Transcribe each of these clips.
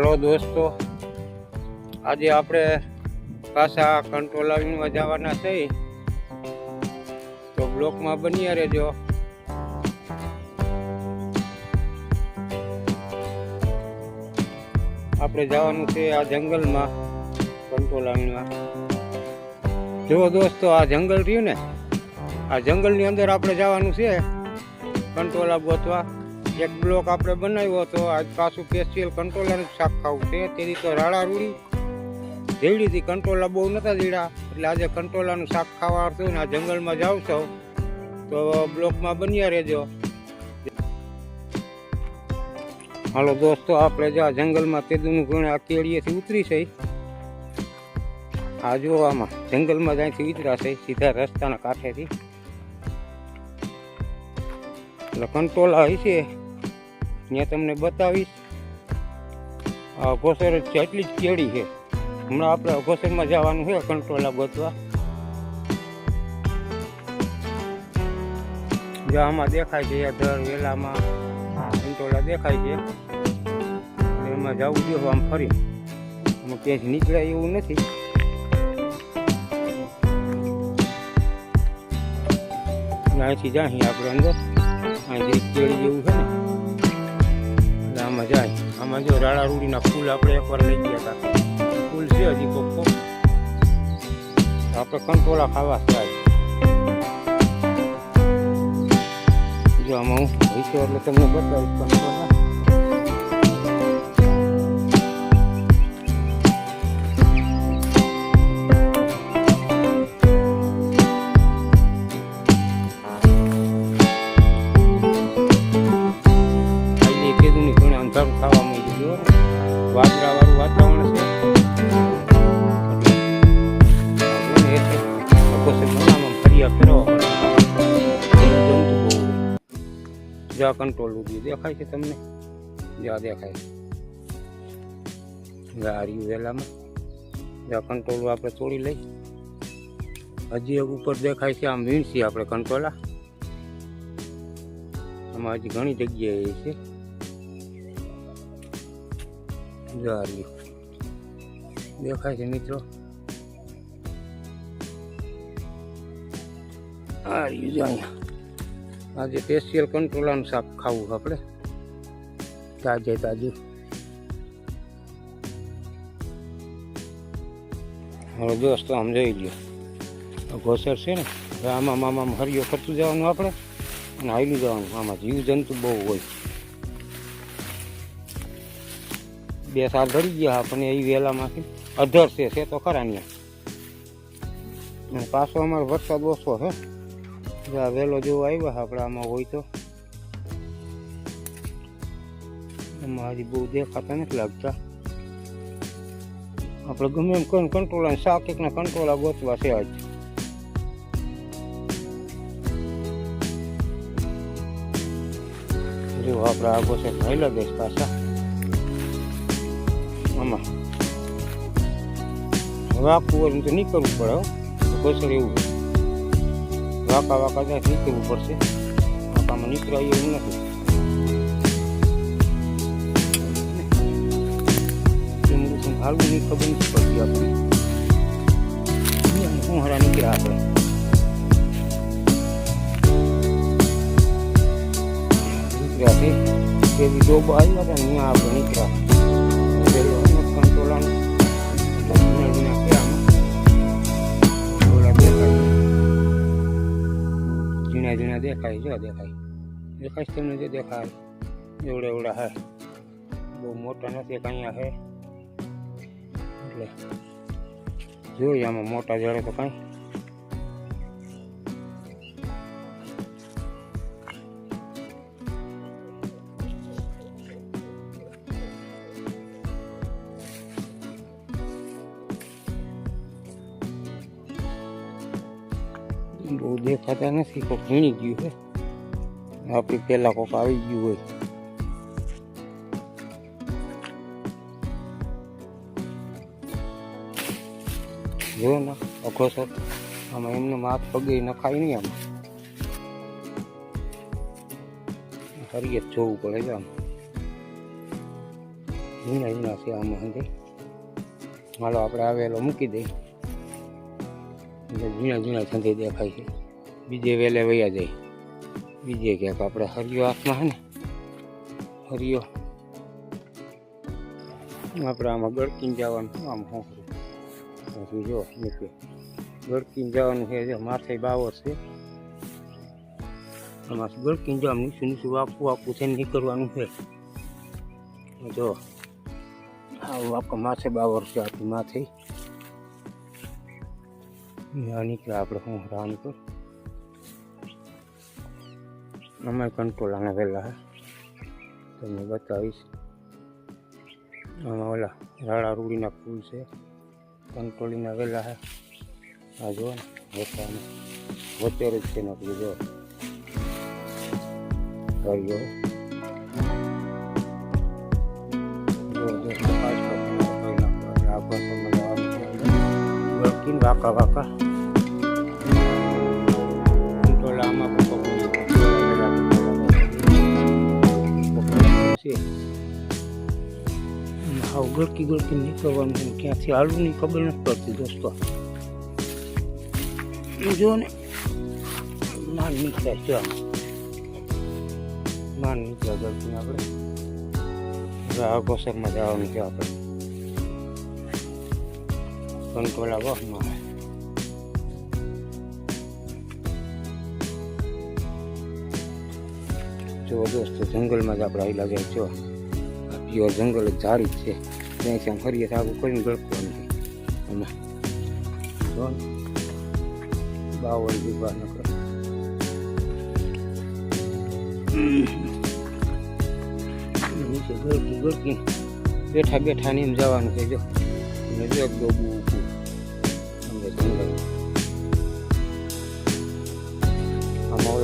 હાલો દોસ્તો. આજે આપણે પાછા કંટ્રોલ આવીને જવાના થઈ તો બ્લોકમાં બન્યા રહેજો. આપણે જવાનું છે આ જંગલમાં કંટ્રોલ આવીમાં જો દોસ્તો, આ જંગલ રહ્યું ને? આ જંગલની અંદર આપણે જવાનું છે કંટ્રોલા ગોતવા. એક બ્લોક આપણે બનાવ્યો હતો. આજ પાછું સ્પેશિયલ કંટ્રોલરનું શાક ખાવું છે. તેની તો રાડા રૂડી. જેવડીથી કંટ્રોલા બહુ નતા જીડા એટલે આજે કંટ્રોલાનું શાક ખાવા આવતું ને, આ જંગલમાં જાવ છો, તો બ્લોકમાં બન્યા રહેજો. હાલો દોસ્તો, આપણે જો આ જંગલમાં તેદુનું ઘણે આ કેળીએથી ઉતરી છે. આ જો આમાં જંગલમાં જ્યાંથી ઉતરાશે સીધા રસ્તાના કાંઠેથી. એટલે કંટ્રોલ આવી છે ત્યાં તમને બતાવીશ આ ઘોસર જ છે, એટલી જ કેળી છે. હમણાં આપણે અઘોસરમાં જવાનું છે, કંટ્રોલા ગોતવા. જો આમાં દેખાય છે દર વેલામાં કંટ્રોલા દેખાય છે. એમાં જવું જોઈએ, આમ ફરી. આમાં ક્યાંય નીકળાય એવું નથી. અહીંથી જાય આપણે અંદર. અહીંથી કેળી જેવું છે ને આમાં જાય. આમાં જો રાડા રૂડીના ફૂલ આપણે એકવાર લઈ ગયા હતા. ફૂલ છે હજી કોક. આપણે કંટોળા ખાવા થાય. જો આમાં હું હઈશો એટલે તમને બતાવીશ કંટોળા કંટ્રોલ ઊભી દેખાય છે તમને? જ્યાં દેખાય ગાડી વેલામાં. જ્યાં કંટ્રોલ આપણે તોડી લઈ. હજી એક ઉપર દેખાય છે, આમ વીણસી આપણે કંટ્રોલા આમાં હજી ઘણી જગ્યાએ છે. જારી દેખાય છે મિત્રો? આ યુઝ અહીંયા. આજે સ્પેશિયલ કંટ્રોલાનું શાક ખાવું આપણે. તાજે તાજું. હવે દોસ્તો આમ જોઈ લ્યો. ઘોસર છે ને આમાં મામા હરિયો કરતું જવાનું આપણે, અને હાઈલું જવાનું. આમાં જીવજંતુ બહુ હોય. બે સાલ ધરી ગયા આપણને એ વેલામાંથી. અધર છે તો ખરા ને. પાછો અમારો વરસાદ ઓછો જો આ વેલો જેવો આવ્યા આપણે આમાં હોય તો. એમાં હજી બહુ દેખાતા નથી લાગતા. આપણે ગમે એમ કરીને કંટ્રોલ શાક એકના કંટ્રોલ ગોતવા છે આજ. જો આપણે આગો છે, ભાઈલા દેશ પાછા. આમાં. રાખવું હોય તો નહીં કરવું પડે ઘોસર એવું. વાકા વાકા જાય નીકળવું પડશે? વાકામાં નીકળાય એવું નથી. હાલવું નહીં ખબર નથી પડતી આપણે શું હરા નીકળ્યા આપણે? નીકળ્યા છે. એવી ડોબા આવ્યા હતા અહીંયા આપણે નીકળ્યા. પેલો ઝીણા ઝીણા દેખાય જો દેખાય. દેખાય તમને જે દેખાય. એવડા એવડા હે. બહુ મોટા નથી કંઈ હે. એટલે જોઈએ આમાં મોટા જડે તો કાંઈ. બહુ દેખાતા નથી કોઈક વીણી ગયું છે. આપણી પહેલાં કોઈક આવી ગયું હોય. જો ને અઘોસર આમાં એમને હાથ પગે નખાય નહીં આમ. જ જોવું પડે છે આમ. ઝીણા ઝીણા છે આમાં હાલો, આપણે આવેલો મૂકી દઈ એટલે જૂના જૂના છંદે દેખાય છે. બીજે વહેલે વયા જાય. બીજે ક્યાંક આપણે હરિયો હાથમાં હે ને? હરિયો. આપણે આમાં ગળકીને જવાનું આમ શું પછી જો નીકળે ગળકીને જવાનું છે જે માથે બાવર છે. આમાં ગળકીને જવાનું નીચું નીચું વાપું વાપું થઈને નીકળવાનું છે. જો. આવું આપણે માથે બાવર છે આપણી માથે. આ નીકળે આપણે હું રાન પર અમે કંટ્રોલ આને વહેલા તમને બતાવીશ. આમાં ઓલા રાડા રૂડીના ફૂલ છે. કંટ્રોલીના વહેલા હે. આ જુઓ ને વચ્ચે વચ્ચે જ છે ને આપણું જો કર્યો જો દોસ્તો વળકીને વાંકા વાંકા કંટ્રોલ આમાં po ગળકી ગળકી નીકળવાનું છે ક્યાંથી આલુની ખબર નથી પડતી દોસ્તો જો ને માન નીકળે છે. માન નીકળે ગળકી આપણે હવે આ કોસરમાં જવાનું છે આપણે કંટ્રોલા બસમાં જો દોસ્તો, જંગલમાં જ આપણે આવી લાગે જો પ્યોર જંગલ ઝાડી જ છે. ત્યાંથી આમ ફરીએ તો આગળ કરીને ગળકવાનું નહીં જો. બાવળ દીવા નકર નીચે ગળકી ગળકી. બેઠા બેઠા ને એમ જવાનું છે, જો. અને જો એક ડોબું ઊભું અંદર જંગલ આમાં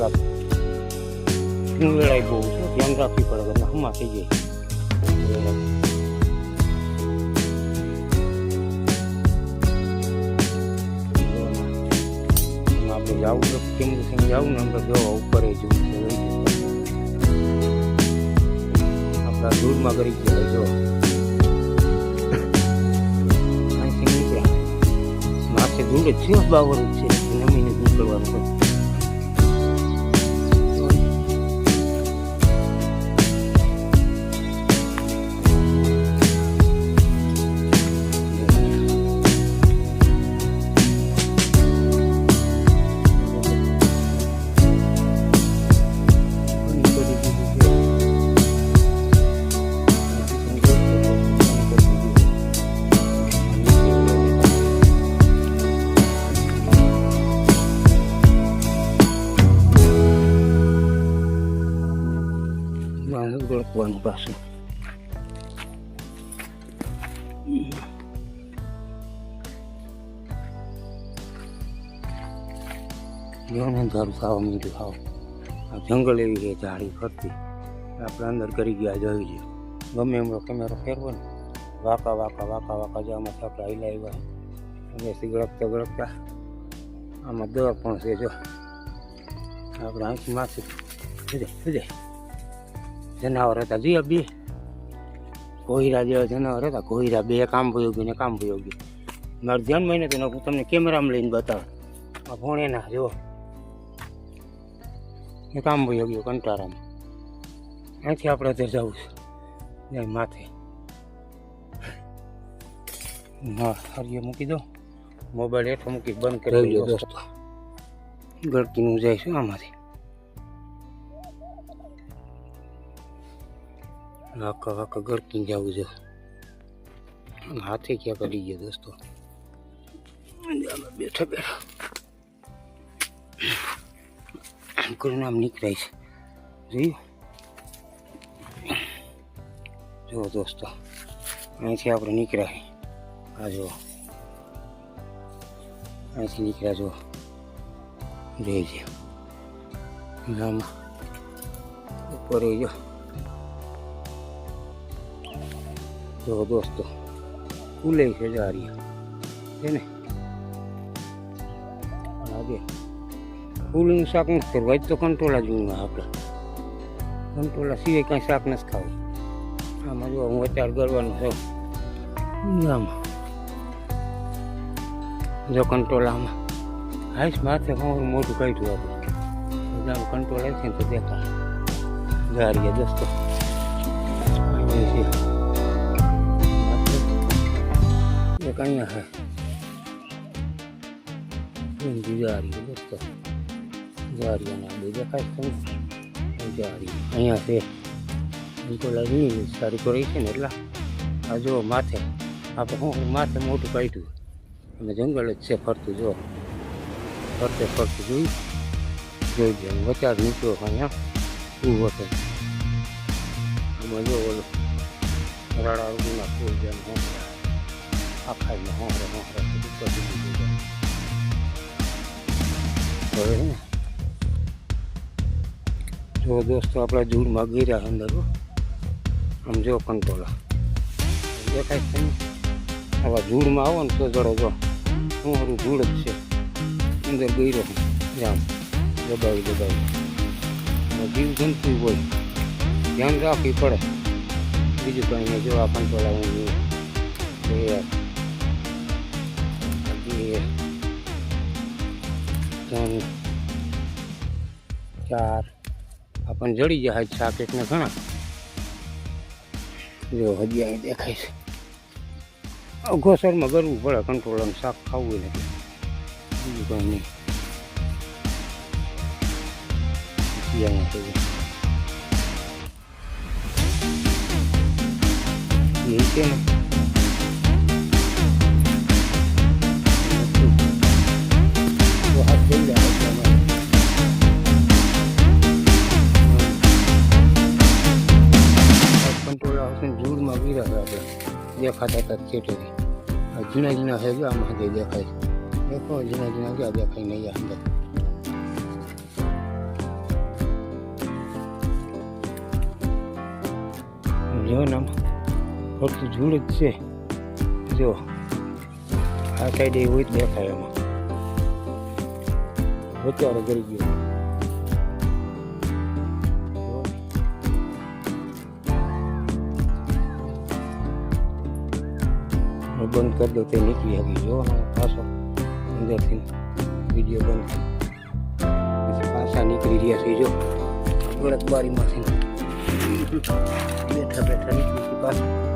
છે ધ્યાન રાખવી પડે એટલે હમા થઈ જાય આપણે જવું તો કેમ જવું ને આપણે જો ઉપર જવું છે આપણા દૂરમાં કરી ગયા જો માથે ધૂળ જ છે જ છે. નમીને નીકળવાનું છે. ગોળકવાનું પાછું જોને ઘર ખાવા મીઠું ખાવ આ જંગલ એવી છે, ઝાડી ફરતી. આપણે અંદર કરી ગયા, જોઈ છે ગમે એમનો કેમેરો ફેરવો ને, વાંકા વાંકા વાંકા વાંકા જવામાં આપણે હાઈલા આવ્યા અહીંયાથી ગળકતા ગળકતા આમાં દર પણ છે, જો. આપણે અહીંથી માથે સુજે સુજે જનાવર હતા. જોઈએ બે. કોહિરા જેવા જનાવર હતા. કોહિરા બે કામ ઉપયોગી ને કામ ઉપયોગી મારું ધ્યાન મહિને તો હું તમને કેમેરામાં લઈને બતાવ. આ ભોણે ના જો. એ કામ ભયોગ્યો કંટારામાં અહીંથી આપણે અત્યારે જવું છે. જાય માથે. હા હરિયો મૂકી દો. મોબાઈલ હેઠો મૂકી બંધ કરી દો. દોસ્તો. ગળકીનું જાય છે આમાંથી. વાંકા આખા ગળકી જવું છે. હાથે ક્યાં કરી ગયો દોસ્તો. બેઠા બેઠા. કરીને આમ નીકળાય છે. જોયું? જુઓ દોસ્તો અહીંથી આપણે નીકળ્યા. આ જુઓ. અહીંથી નીકળ્યા જુઓ. જોઈ છે ઉપર જો જો દોસ્તો ફૂલે છે જારી છે ને લાગે ફૂલનું શાક નથી કરવું આજ તો કંટ્રોલા જ ઊંઘ આપણે કંટ્રોલા સિવાય કાંઈ શાક નથી ખાવું આમાં જો હું અત્યારે ગરવાનું છું આમાં જો કંટ્રોલ આમાં હાઈશ માથે હું મોટું કાઢ્યું આપણે આમ કંટ્રોલ આવી છે ને તો દેખાય જારીએ દોસ્તો છે એક અહીંયા હે જારી દોસ્તો જારી અને બે દેખાય તમને જારી અહીંયા છે કંટ્રોલ લાગી સારી તો રહી છે ને એટલા આ જો માથે આપણે હું માથે મોટું કાઢ્યું અને જંગલ જ છે ફરતું જો ફરતે ફરતું જોઈ જોઈ જાય વચાર નીકળ્યો અહીંયા ઊભો છે આમાં જો ઓલો રાડા રૂના ફૂલ જેમ હોંકરા આખા ઉપર સુધી જાય હવે ને જો દોસ્તો આપણા જૂડમાં ગીર્યા અંદર હો. આમ જો કંટોલા દેખાય છે આવા જૂડમાં આવો ને તો જડો જો હું સારું જૂડ જ છે અંદર ગઈરો જામ દબાવી દબાવી જીવ જંતુ હોય ધ્યાન રાખવી પડે બીજું કંઈ જો આ કંટોલા હું જોઉં. બે ત્રણ ચાર આપણને જડી જાય શાક એકને ઘણા જો હજી અહીં દેખાય છે અઘોસરમાં કરવું પડે કંટ્રોલ અને શાક ખાવું નથી બીજું કંઈ નહીં. અહીંયા થઈ એ છે ને દેખાતા હતા ચેટેથી આ ઝીણા ઝીણા છે જો આમાં જે દેખાય. દેખો, ઝીણા ઝીણા ક્યાં દેખાય નહીં અંદર. જો નામ ફક્ત ઝૂડ જ છે. જો, આ સાઈડ એવું જ દેખાય એમાં વચારો કરી ગયો બંધ કરી દઉં તે નીકળી આવી જો પાછો અંદરથી વીડિયો બંધ પછી પાછા નીકળી રહ્યા છે જો. ગળત બેઠા બેઠા નીકળી પાછા.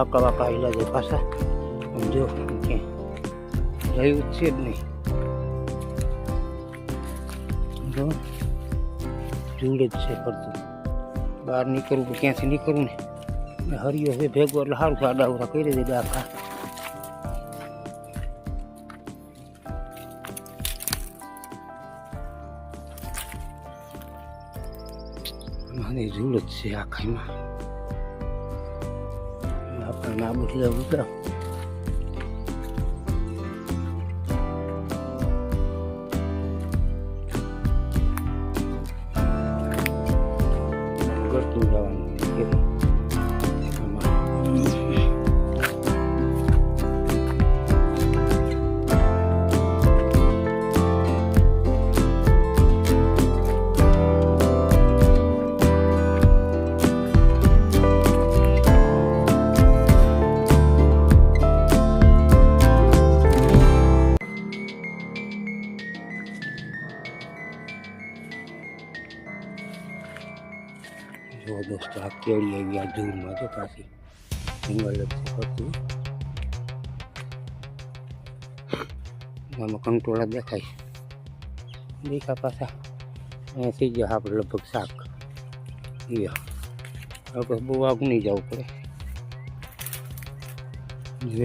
વાંકા વાંકા આવેલા છે પાછા. આમ જો, કે રહ્યું છે જ નહીં. જો, જૂડ જ છે ફરતું. બહાર નીકળવું તો ક્યાંથી નીકળવું ને? હરિયો છે ભેગો એટલે સારું આડા ઉડા કરી દે આખા મને જૂડ જ છે આખામાં આપણને આ બધી ઉતરા કરતું તો પાછી જંગલ જ છે ફરતું આમાં કંટોળા દેખાય. દેખા પાછા અહીંયા થઈ ગયા આપણે લગભગ શાક. આપણે બહુ આગું નહીં જવું પડે.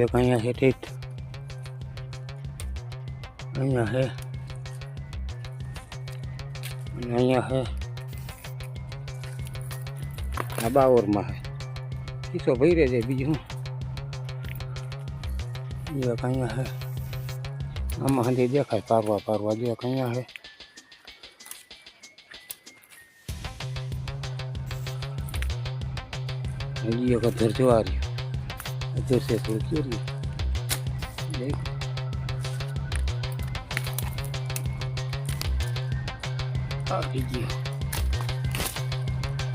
એક અહીંયા છે તે અહીંયા છે. અને અહીંયા છે. આ બાવરમાં છે. ખીસો ભરી રહે છે બીજું. જેવા કંઈ હે. આમાં હજી દેખાય પારવા પારવા જેવા કંઈ હે. હજી એક અધર જોવા રહ્યો. અધર છે થોડું ચોર્યું દેખ.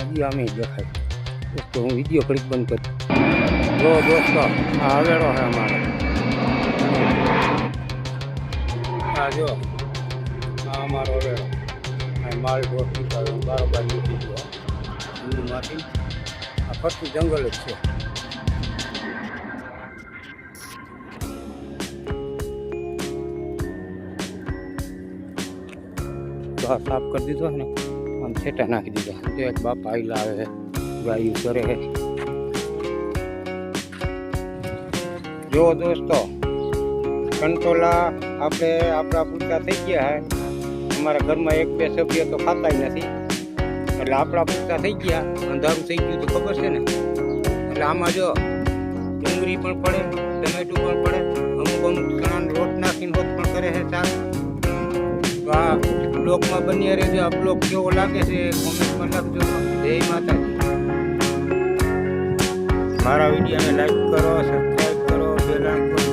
હજી આમે દેખાય. દોસ્તો હું વીડિયો ઘડીક બંધ કરું જો દોસ્તો આ હવેડો છે અમારો આ જો આ અમારો હવેડો આ માલ ઢોર પીતા બારોબાર મૂકી દીધો હિન્દુમાંથી આ ફરતું જંગલ જ છે તો આ સાફ કરી દીધો ને આમ છેટા નાખી દીધા તો એક બાપ આઈલા આવે ગાયું કરે છે જો દોસ્તો કંટોલા આપણે આપણા પૂરતા થઈ ગયા હે અમારા ઘરમાં એક બે સભ્ય તો ખાતા નથી એટલે આપણા પૂરતા થઈ ગયા અંધારું થઈ ગયું તો ખબર છે ને એટલે આમાં જો ડુંગળી પણ પડે ટમેટું પણ પડે અમુક અમુક ચણાનો લોટ નાખીને હોત પણ કરે છે ચાલ તો આ બ્લોગમાં બની રહેજો આ બ્લોગ કેવો લાગે છે કોમેન્ટમાં લખજો જય માતાજી મારા વિડીયોને લાઈક કરો સબસ્ક્રાઈબ કરો બેલ આઇકોન